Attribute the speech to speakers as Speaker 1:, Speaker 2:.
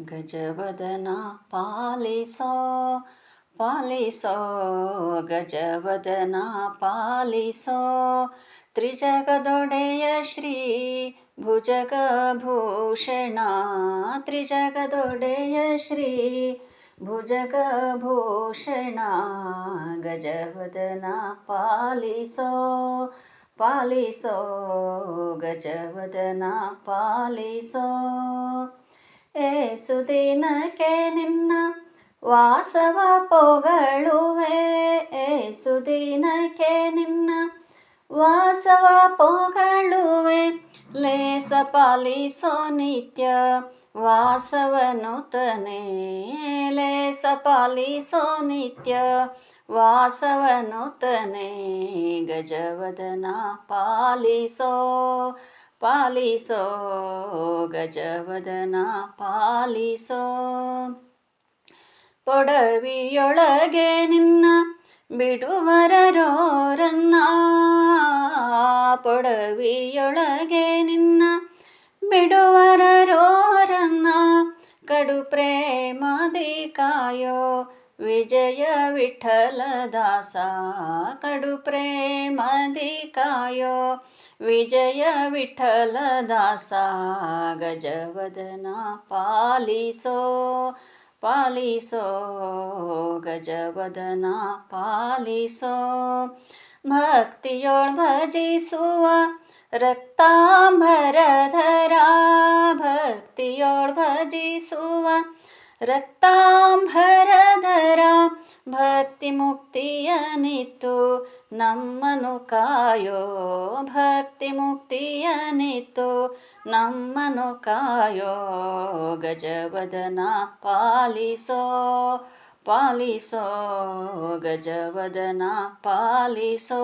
Speaker 1: गजवदना पालिसो पालिसो गजवदना पालिसो। त्रिजगदोडयश्री भुजगभूषणा त्रिजगदोडयश्री श्री भुजगभूषणा। गजवदना पालिसो पालिसो गजवदना पालिसो। ಏಸುದಿನಕ್ಕೆ ನಿನ್ನ ವಾಸವ ಪೊಗಳುವೆ. ಏಸುದಿನಕ್ಕೆ ನಿನ್ನ ವಾಸವ ಪೊಗಳುವೆ. ಲೇಸ ಪಾಲಿಸೋ ನಿತ್ಯ ವಾಸವನು ತನೇ ಲೇಸ ಪಾಲಿಸೋ ನಿತ್ಯ ವಾಸವನು ತನೇ ಗಜವದನ ಪಾಲಿಸೋ ಪಾಲಿಸೋ ಗಜವದನ ಪಾಲಿಸೋ. ಪೊಡವಿಯೊಳಗೆ ನಿನ್ನ ಬಿಡುವರರೋರನ್ನ. ಪೊಡವಿಯೊಳಗೆ ನಿನ್ನ ಬಿಡುವರರೋರನ್ನ. ಕಡು ಪ್ರೇಮದಿ ಕಾಯೋ ವಿಜಯ ವಿಠಲದಾಸ. ಕಡು ಪ್ರೇಮದಿ ಕಾಯೋ विजय विजयविठलदासा गजवदना पालिसो पालिसो गजवदना पालिसो। भक्तियो भजिषु वा रक्ताम्भरधरा। भक्तियोळ् रक्ताम्भरधरा। भक्तिमुक्ति अनितु ರಕ್ತಾಂಬರಧರ ಭಕ್ತಿ ಮುಕ್ತಿಯ ನಿತ್ತು ನಮ್ಮನು ಕಾಯೋ ಭಕ್ತಿ ಮುಕ್ತಿಯ ನಿತ್ತು ನಮ್ಮನು ಕಾಯೋ ಗಜವದನ ಪಾಲಿಸೋ ಪಾಲಿಸೋ ಗಜವದನ ಪಾಲಿಸೋ